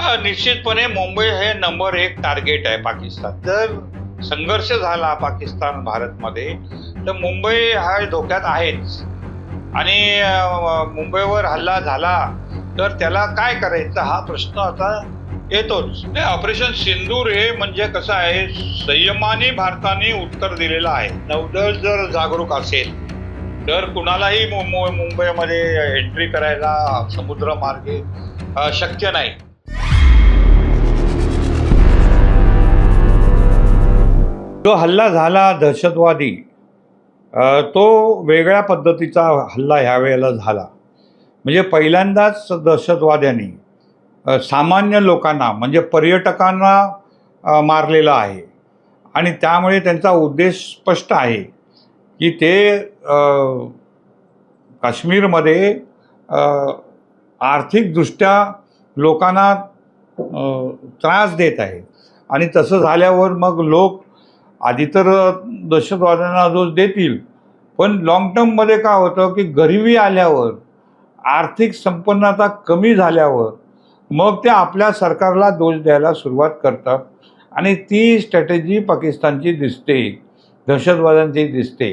हा निश्चितपणे मुंबई हे नंबर एक टार्गेट आहे पाकिस्तान. जर संघर्ष झाला पाकिस्तान भारतमध्ये तर मुंबई हा धोक्यात आहेच. आणि मुंबईवर हल्ला झाला तर त्याला काय करायचं हा प्रश्न आता येतोच. नाही ऑपरेशन सिंदूर हे म्हणजे कसं आहे संयमाने भारताने उत्तर दिलेलं आहे. नौदल जर जागरूक असेल तर कुणालाही मु- मु- मुंबईमध्ये एंट्री करायला समुद्रमार्गे शक्य नाही. जो हल्ला झाला दहशतवादी तो वेगळ्या पद्धतीचा हल्ला ह्या वेळेला झाला. म्हणजे पहिल्यांदाच दहशतवाद्यांनी सामान्य लोकांना म्हणजे पर्यटकांना मारलेला मारलेलं आहे. आणि त्यामुळे त्यांचा उद्देश स्पष्ट आहे की ते काश्मीरमध्ये आर्थिकदृष्ट्या लोकांना त्रास देत आहेत. आणि तसं झाल्यावर मग लोक आधी तर दहशतवाद्यांना दोष देतील. पण लाँग टर्ममध्ये काय होतं की गरिबी आल्यावर आर्थिक संपन्नता कमी झाल्यावर मग ते आपल्या सरकारला दोष द्यायला सुरुवात करतात. आणि ती स्ट्रॅटेजी पाकिस्तानची दिसते दहशतवाद्यांची दिसते.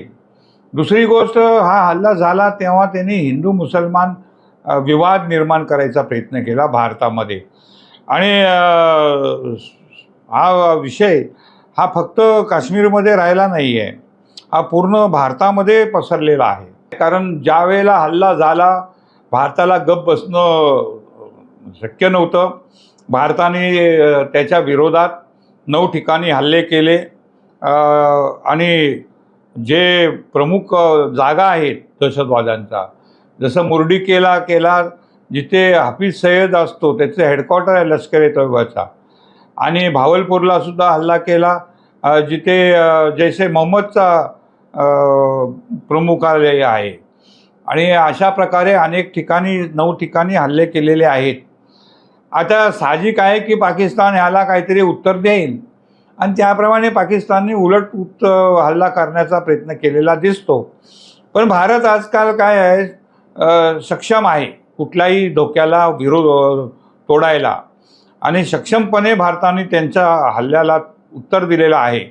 दुसरी गोष्ट हा हल्ला झाला तेव्हा त्यांनी हिंदू मुसलमान विवाद निर्माण करायचा प्रयत्न केला भारतामध्ये. आणि हा विषय हा फक्त काश्मीरमध्ये राहिला नाही आहे हा पूर्ण भारतामध्ये पसरलेला आहे. कारण ज्या वेळेला हल्ला झाला भारताला गप बसणं शक्य नव्हतं. भारताने त्याच्या विरोधात नऊ ठिकाणी हल्ले केले. आणि जे प्रमुख जागा आहेत दहशतवाद्यांचा जसं मुर्डी केला केला जिथे हाफिज सय्यद असतो त्याचं हेडक्वार्टर आहे लष्कर ए तोयबाचा. आणि भावलपूरला सुद्धा हल्ला केला. जिथे जैसे मोहम्मदचा प्रमुखालय आहे. आणि अशा प्रकारे अनेक ठिकाणी नऊ ठिकाणी हल्ले केलेले आहेत. आता साहजिक आहे की पाकिस्तान ह्याला काहीतरी उत्तर देईल. आणि त्याप्रमाणे पाकिस्तानने उलट उत हल्ला करण्याचा प्रयत्न केलेला दिसतो. पण भारत आजकाल काय आहे? सक्षम आहे. कुठल्याही धोक्याला विरोध तोडायला. आणि सक्षमपणे भारताने त्यांच्या हल्ल्याला उत्तर दिलेलं आहे.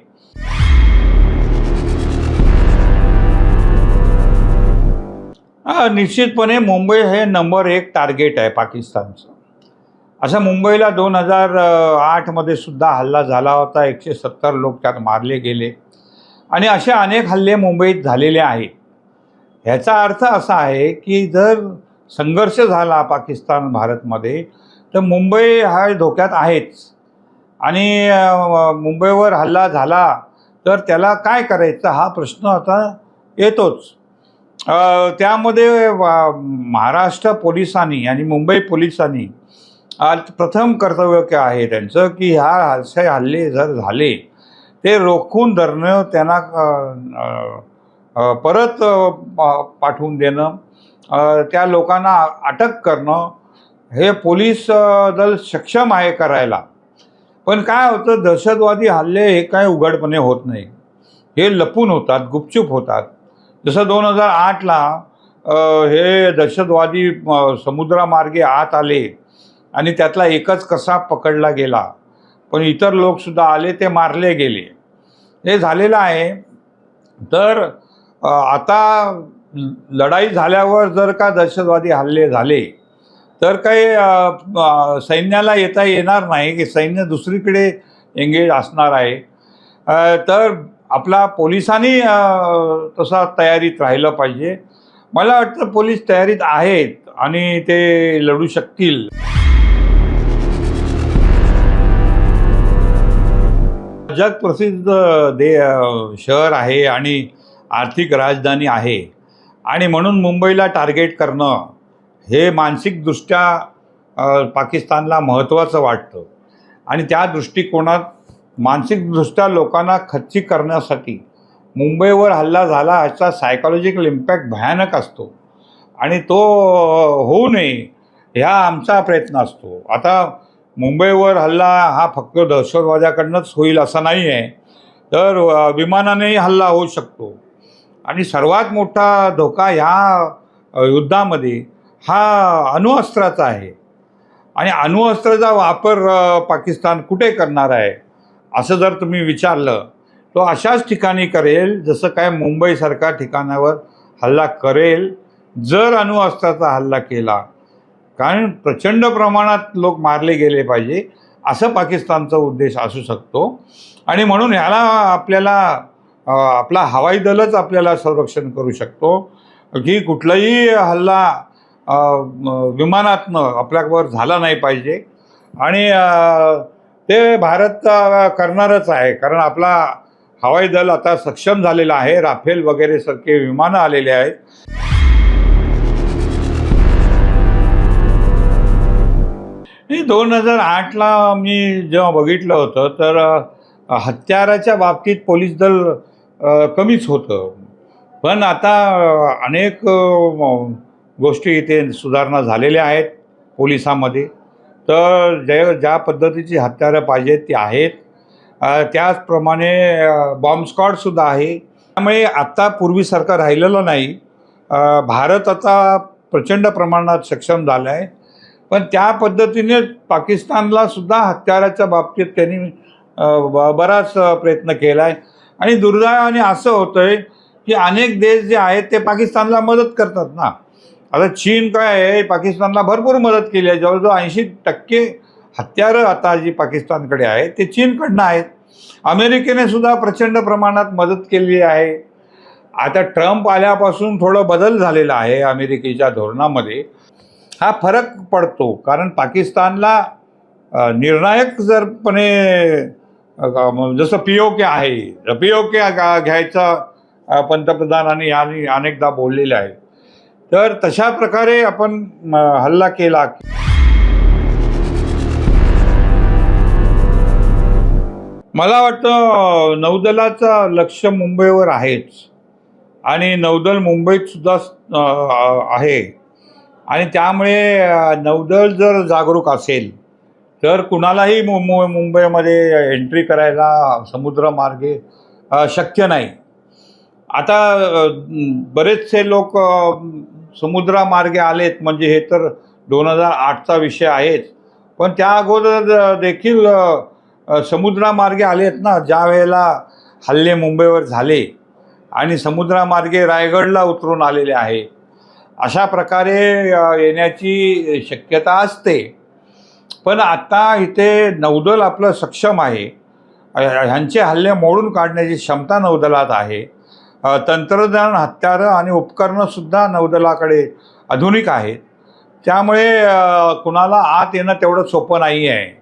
निश्चितपणे मुंबई हे नंबर एक टार्गेट आहे पाकिस्तानचं. असं मुंबईला दोन हजार आठमध्ये सुद्धा हल्ला झाला होता. एकशे सत्तर लोक त्यात मारले गेले. आणि असे अनेक हल्ले मुंबईत झालेले आहेत. ह्याचा अर्थ असा आहे की जर संघर्ष झाला पाकिस्तान भारतमध्ये तर मुंबई हा धोक्यात आहेच. आणि मुंबईवर हल्ला झाला तर त्याला काय करायचं हा प्रश्न आता येतोच. त्यामध्ये महाराष्ट्र पोलिसांनी आणि मुंबई पोलिसांनी आज प्रथम कर्तव्य काय आहे त्यांचं की ह्या असे हल्ले जर झाले ते रोखून धरणं त्यांना परत पाठवून देणं त्या लोकांना अटक करणं हे पोलीस दल सक्षम आहे करायला. पण काय होतं दहशतवादी हल्ले हे काय उघडपणे होत नाही. हे लपून होतात गुपचूप होतात. जसं दोन हजार आठला हे दहशतवादी समुद्रामार्गे आत आले आणि त्यातला एकच कसा पकडला गेला. पण इतर लोकसुद्धा आले ते मारले गेले. हे झालेलं आहे. तर आता लढाई झाल्यावर जर का दहशतवादी हल्ले झाले तर काही सैन्याला येता येणार नाही की सैन्य दुसरीकडे एंगेज असणार आहे. तर आपला पोलिसांनी तसा तयारीत राहिलं पाहिजे. मला वाटतं पोलीस तयारीत आहेत आणि ते लढू शकतील. जगप्रसिद्ध दे शहर आहे आणि आर्थिक राजधानी आहे. आणि म्हणून मुंबईला टार्गेट करणं हे मानसिकदृष्ट्या पाकिस्तानला महत्त्वाचं वाटतं. आणि त्या दृष्टिकोनात मानसिकदृष्ट्या लोकांना खच्ची करण्यासाठी मुंबईवर हल्ला झाला ह्याचा सायकॉलॉजिकल इम्पॅक्ट भयानक असतो. आणि तो होऊ नये ह्या आमचा प्रयत्न असतो. आता मुंबईवर हल्ला हा फक्त दहशतवाद्याकडनंच होईल असा नाही आहे तर विमानानेही हल्ला होऊ शकतो. आणि सर्वात मोठा धोका ह्या युद्धामध्ये हा अणुअस्त्राचा आहे. आणि अणुअस्त्राचा वापर पाकिस्तान कुठे करणार आहे? असं जर तुम्ही विचारलं तो अशाच ठिकाणी करेल जसं काय मुंबईसारख्या ठिकाणावर हल्ला करेल जर अणुअस्त्राचा हल्ला केला. कारण प्रचंड प्रमाणात लोक मारले गेले पाहिजे असं पाकिस्तानचा उद्देश असू शकतो. आणि म्हणून ह्याला आपल्याला आपला हवाई दलच आपल्याला संरक्षण करू शकतो. की कुठलाही हल्ला विमानातनं आपल्यावर झाला नाही पाहिजे. आणि ते भारत करणारच आहे. कारण आपला हवाई दल आता सक्षम झालेला आहे. राफेल वगैरे सारखे विमानं आलेले आहेत. दोन हजार आठला मी जेव्हा बघितलं होतं तर हत्याराच्या बाबतीत पोलीस दल कमीच होतं. पण आता अनेक गोष्टी इथे सुधारणा झालेल्या आहेत पोलिसामध्ये. तर जे ज्या पद्धतीची हत्यारं पाहिजेत ती आहेत. त्याचप्रमाणे बॉम्बस्कॉडसुद्धा बॉम्ब आहे. त्यामुळे आत्ता पूर्वीसारखं राहिलेलं नाही. भारत आता प्रचंड प्रमाणात सक्षम झाला आहे पण त्या पद्धतीने पाकिस्तानला सुद्धा हत्याराच्या बाबतीत त्यांनी ब- बराच प्रयत्न केला आहे आणि दुर्दैवाने असं होतं आहे की अनेक देश जे आहेत ते पाकिस्तानला मदत करतात ना. आता चीन काय आहे? पाकिस्तानला भरपूर मदत केली आहे. जवळजवळ ऐंशी टक्के हत्यारं आता जी पाकिस्तानकडे आहेत ते चीनकडनं आहेत. अमेरिकेने सुद्धा प्रचंड प्रमाणात मदत केली आहे. आता ट्रम्प आल्यापासून थोडं बदल झालेला आहे अमेरिकेच्या धोरणामध्ये. हा फरक पडतो कारण पाकिस्तानला निर्णायक जरपणे जसं पी ओ के आहे. पी ओ के घ्यायचा पंतप्रधानांनी यांनी अनेकदा बोललेलं आहे तर तशा प्रकारे आपण म, हल्ला केला. मला वाटतं नौदलाचं लक्ष मुंबईवर आहेच. आणि नौदल मुंबईत सुद्धा आहे. आणि त्यामुळे नौदल जर जागरूक असेल तर कुणालाही मु मु मुंबईमध्ये एंट्री करायला समुद्रमार्गे शक्य नाही. आता बरेचसे लोक समुद्रामार्गे आलेत म्हणजे हे तर दोन हजार आठचा विषय आहेच. पण त्या अगोदर देखील समुद्रामार्गे आलेत ना ज्या वेळेला हल्ले मुंबईवर झाले आणि समुद्रामार्गे रायगडला उतरून आलेले आहे. अशा प्रकारे येण्याची शक्यता असते. पण आत्ता इथे नौदल आपलं सक्षम आहे. ह्यांचे हल्ले मोडून काढण्याची क्षमता नौदलात आहे. तंत्रज्ञान हत्यारं आणि उपकरणंसुद्धा नौदलाकडे आधुनिक आहेत. त्यामुळे कुणाला आत येणं तेवढं सोपं नाही आहे.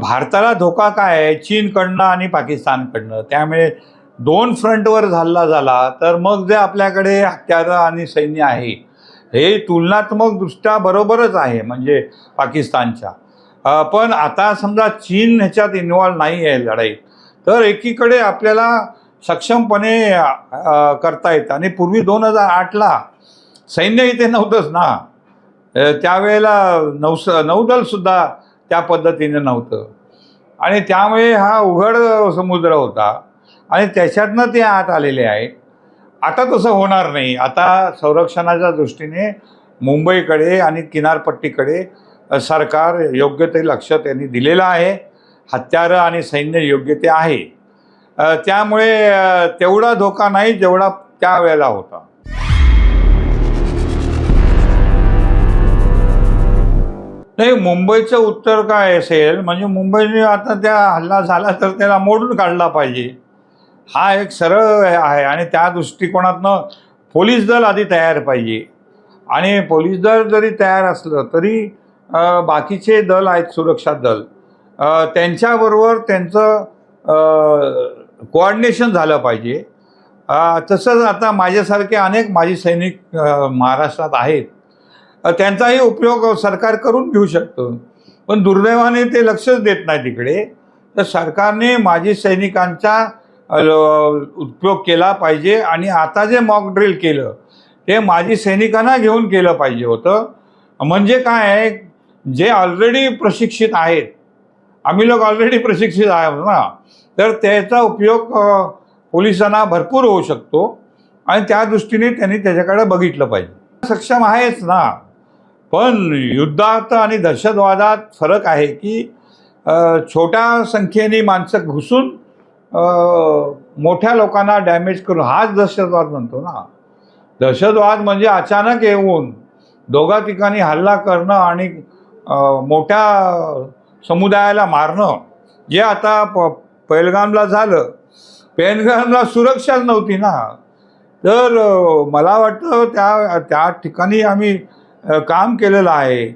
भारताला धोका काय आहे? चीनकडनं आणि पाकिस्तानकडनं. त्यामुळे दोन फ्रंटवर हल्ला झाला तर मग जे आपल्याकडे हत्यारं आणि सैन्य आहे हे तुलनात्मकदृष्ट्या बरोबरच आहे म्हणजे पाकिस्तानच्या. पण आता समजा चीन ह्याच्यात इन्व्हॉल्व नाही आहे लढाईत तर एकीकडे आपल्याला सक्षमपणे करता येतं. आणि पूर्वी दोन हजार आठला सैन्य इथे नव्हतंच ना. त्यावेळेला नौस नौदलसुद्धा त्या पद्धतीने नव्हतं. आणि त्यामुळे हा उघड समुद्र होता. आणि त्याच्यातनं ते आत आलेले आहेत आता तसं होणार नाही. आता संरक्षणाच्या दृष्टीने मुंबईकडे आणि किनारपट्टीकडे सरकार योग्य ते लक्ष त्यांनी दिलेलं आहे. हत्यारं आणि सैन्य योग्य ते आहे. त्यामुळे तेवढा धोका नाही जेवढा त्यावेळेला होता. नाही मुंबईचं उत्तर काय असेल? म्हणजे मुंबईने आता त्या हल्ला झाला तर त्याला मोडून काढला पाहिजे. हा एक सरळ आहे आणि त्या दृष्टिकोनातनं पोलीस दल आधी तयार पाहिजे. आणि पोलीस दल जरी तयार असलं तरी बाकीचे दल आहेत सुरक्षा दल. त्यांच्याबरोबर त्यांचं कोऑर्डिनेशन झालं पाहिजे. तसंच आता माझ्यासारखे अनेक माजी सैनिक महाराष्ट्रात आहेत. त्यांचाही उपयोग सरकार करून घेऊ शकतं. पण दुर्दैवाने ते लक्षच देत नाही तिकडे. तर सरकारने माजी सैनिकांचा उपयोग केला पाहिजे आणि आता जे मॉक ड्रिल केलं ते माजी सैनिकांना घेऊन केलं पाहिजे होतं. म्हणजे काय आहे जे ऑलरेडी प्रशिक्षित आहेत आम्ही लोक ऑलरेडी प्रशिक्षित आहोत ना तर त्याचा उपयोग पोलिसांना भरपूर होऊ शकतो आणि त्या दृष्टीने त्यांनी त्याच्याकडे बघितलं पाहिजे. सक्षम आहेच ना पण युद्धात आणि दहशतवादात फरक आहे की छोट्या संख्येने माणसं घुसून मोठ्या लोकांना डॅमेज करून हाच दहशतवाद म्हणतो ना. दहशतवाद म्हणजे अचानक येऊन दोघा ठिकाणी हल्ला करणं आणि मोठ्या समुदायाला मारणं. जे आता प पैलगामला झालं पैलगामला सुरक्षाच नव्हती ना. तर मला वाटतं त्या त्या ठिकाणी आम्ही काम केलेलं आहे.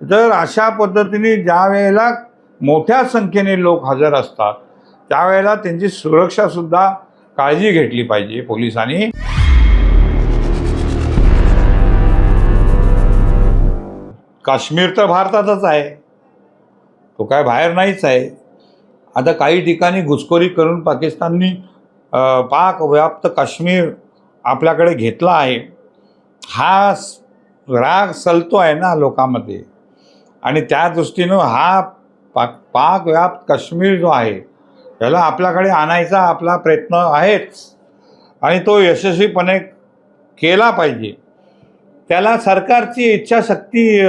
तर अशा पद्धतीने ज्या वेळेला मोठ्या संख्येने लोक हजर असतात त्यावेळेला त्यांची सुरक्षासुद्धा काळजी घेतली पाहिजे पोलिसांनी. काश्मीर तर भारतातच आहे. तो काय बाहेर नाहीच आहे. आता काही ठिकाणी घुसखोरी करून पाकिस्ताननी पाक व्याप्त काश्मीर आपल्याकडे घेतला आहे. हा राग सलतो आहे ना लोकांमध्ये. आणि त्या दृष्टीनं हा पाक पाक व्याप्त काश्मीर जो आहे त्याला आपल्याकडे आणायचा आपला प्रयत्न आहेच. आणि तो यशस्वीपणे केला पाहिजे. त्याला सरकारची इच्छाशक्ती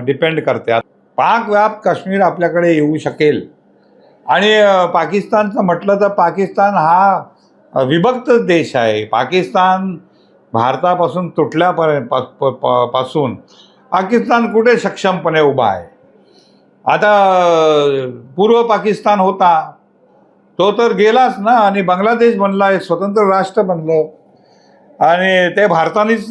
डिपेंड करते. पाक व्याप काश्मीर आपल्याकडे येऊ शकेल. आणि पाकिस्तानचं म्हटलं तर पाकिस्तान हा विभक्त देश आहे. पाकिस्तान भारतापासून तुटल्यापर्यंत पा, प, प- पासून पाकिस्तान कुठे सक्षमपणे उभा आहे? आता पूर्व पाकिस्तान होता. तो तर गेलाच ना आणि बांगलादेश बनला आहे स्वतंत्र राष्ट्र बनलं. आणि ते भारतानेच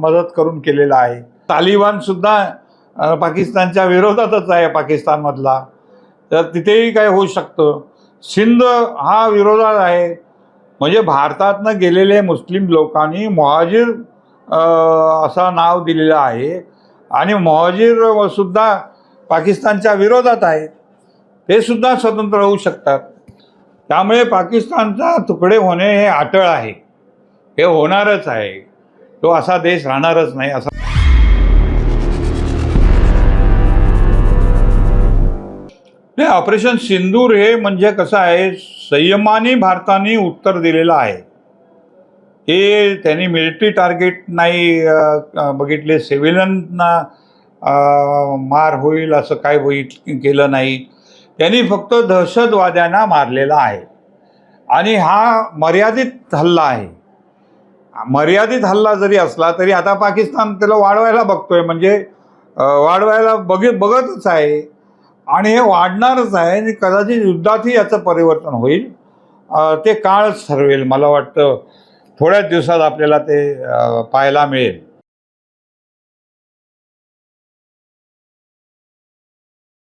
मदत करून केलेलं आहे. तालिबानसुद्धा पाकिस्तानच्या विरोधातच आहे पाकिस्तानमधला. तर तिथेही काय होऊ शकतं. सिंध हा विरोधात आहे. म्हणजे भारतातनं गेलेले मुस्लिम लोकांनी मोहाजीर असं नाव दिलेलं आहे. आणि मोहाजीर सुद्धा पाकिस्तानच्या विरोधात आहे. ते सुद्धा स्वतंत्र होऊ शकतात. त्यामुळे पाकिस्तानचा तुकडे होणे हे अटळ आहे. हे होणारच आहे. तो असा देश राहणारच नाही असा नाही ऑपरेशन सिंदूर हे म्हणजे कसं आहे संयमाने भारताने उत्तर दिलेलं आहे. हे त्यांनी मिलिटरी टार्गेट नाही बघितले सिव्हिलनना मार होईल असं काय होईल केलं नाही. त्यांनी फक्त दहशतवाद्यांना मारलेला आहे. आणि हा मर्यादित हल्ला आहे. मर्यादित हल्ला जरी असला तरी आता पाकिस्तान त्याला वाढवायला बघतोय. म्हणजे वाढवायला बघ बघतच आहे. आणि हे वाढणारच आहे आणि कदाचित युद्धातही याचं परिवर्तन होईल. ते काळच ठरवेल. मला वाटतं थोड्याच दिवसात आपल्याला ते पाहायला मिळेल.